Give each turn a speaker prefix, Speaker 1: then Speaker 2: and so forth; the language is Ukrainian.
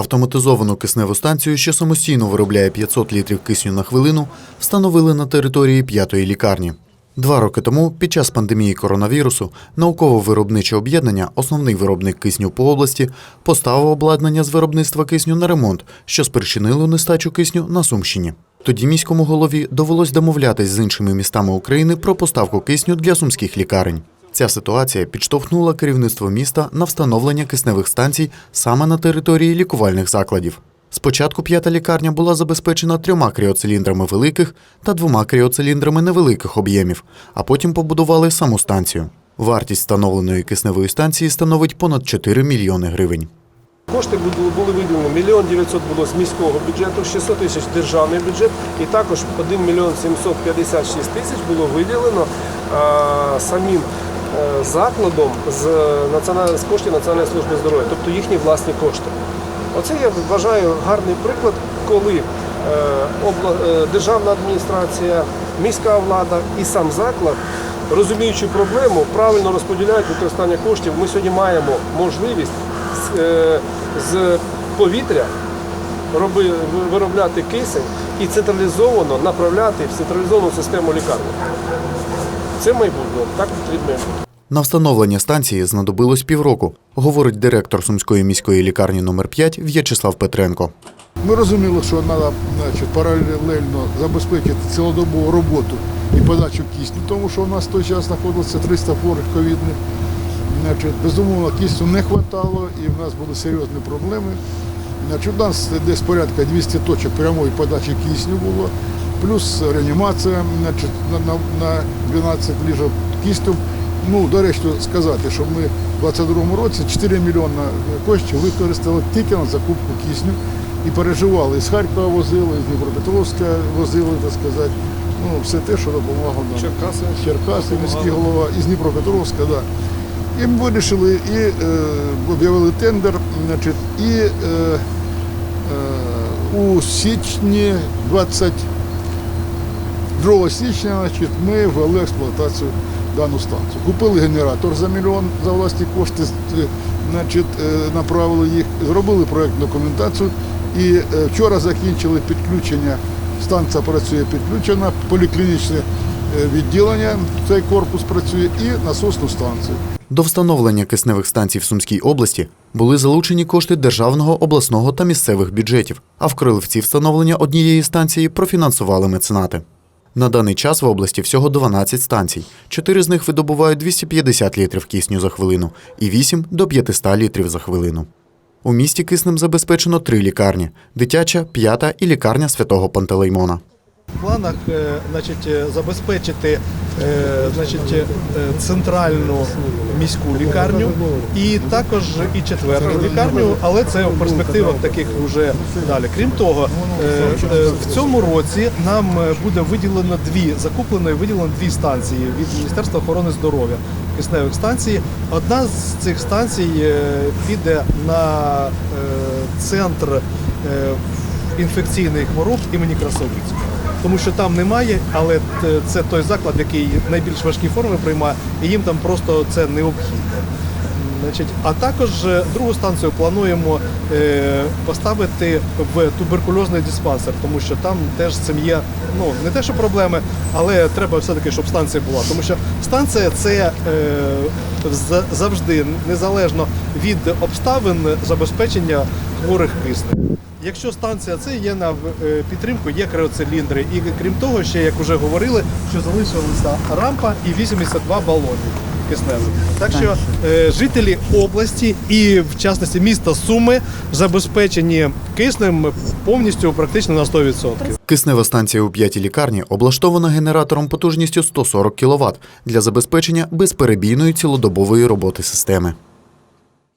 Speaker 1: Автоматизовану кисневу станцію, що самостійно виробляє 500 літрів кисню на хвилину, встановили на території п'ятої лікарні. Два роки тому, під час пандемії коронавірусу, науково-виробниче об'єднання, основний виробник кисню по області, поставив обладнання з виробництва кисню на ремонт, що спричинило нестачу кисню на Сумщині. Тоді міському голові довелось домовлятись з іншими містами України про поставку кисню для сумських лікарень. Ця ситуація підштовхнула керівництво міста на встановлення кисневих станцій саме на території лікувальних закладів. Спочатку п'ята лікарня була забезпечена трьома кріоциліндрами великих та двома кріоциліндрами невеликих об'ємів, а потім побудували саму станцію. Вартість встановленої кисневої станції становить понад 4 мільйони гривень.
Speaker 2: Кошти були, виділені мільйон 900 було з міського бюджету, 600 тисяч державний бюджет, і також 1 мільйон 756 тисяч було виділено самим закладом з, з коштів Національної служби здоров'я, тобто їхні власні кошти. Оце я вважаю гарний приклад, коли е, е, державна адміністрація, міська влада і сам заклад, розуміючи проблему, правильно розподіляють використання коштів. Ми сьогодні маємо можливість з, е, повітря виробляти кисень і централізовано направляти в централізовану систему лікарні. Це майбутнє, так потрібно.
Speaker 1: На встановлення станції знадобилось півроку, говорить директор Сумської міської лікарні номер 5 В'ячеслав Петренко.
Speaker 3: Ми розуміли, що треба значить, паралельно забезпечити цілодобову роботу і подачу кисню, тому що у нас в той час знаходилося 300 хворих ковідних. Значить, безумовно, кисню не вистачало і в нас були серйозні проблеми. Значить, у нас десь порядка 200 точок прямої подачі кисню було, плюс реанімація на, на, на 12 ліжок кисню. Ну, до речі, сказати, що ми в 2022 році 4 мільйони коштів використали тільки на закупку кисню і переживали. І з Харкова возили, і з Дніпропетровська возили, так сказати. Ну, все те, що допомагало нам.
Speaker 2: Черкаси.
Speaker 3: Черкаси, міський голова, із Дніпропетровська, да. І ми вирішили і е, об'явили тендер, значить, і е, е, у січні 22 січня значить, ми ввели експлуатацію дану станцію. Купили генератор за мільйон за власні кошти, значить, е, направили їх, зробили проєктну документацію і е, вчора закінчили підключення. Станція працює підключена, поліклінічне е, відділення, цей корпус працює і насосну станцію.
Speaker 1: До встановлення кисневих станцій в Сумській області були залучені кошти державного, обласного та місцевих бюджетів, а в Крилівці встановлення однієї станції профінансували меценати. На даний час в області всього 12 станцій. Чотири з них видобувають 250 літрів кисню за хвилину і 8 до 500 літрів за хвилину. У місті киснем забезпечено три лікарні: дитяча, п'ята і лікарня святого Пантелеймона.
Speaker 4: В планах е, значить, е, забезпечити е, значить, центральну міську лікарню і також і четверту лікарню, але це в перспективах таких вже далі. Крім того, в цьому році нам буде виділено дві закуплено і виділено дві станції від Міністерства охорони здоров'я кисневих станцій. Одна з цих станцій піде на центр е, інфекційних хвороб імені Красовицького. Тому що там немає, але це той заклад, який найбільш важкі форми приймає, і їм там просто це необхідно. Значить, а також е, другу станцію плануємо е, поставити в туберкульозний диспансер, тому що там теж є ну не те, що проблеми, але треба все-таки, щоб станція була. Тому що станція це е, завжди незалежно від обставин забезпечення хворих киснем. Якщо станція це є на е, підтримку, є криоциліндри. І крім того, ще як вже говорили, що залишилася рампа і 82 балони кисневих. Так що е, жителі області і в частності міста Суми забезпечені киснем повністю практично на 100%.
Speaker 1: Киснева станція у п'ятій лікарні облаштована генератором потужністю 140 кВт для забезпечення безперебійної цілодобової роботи системи.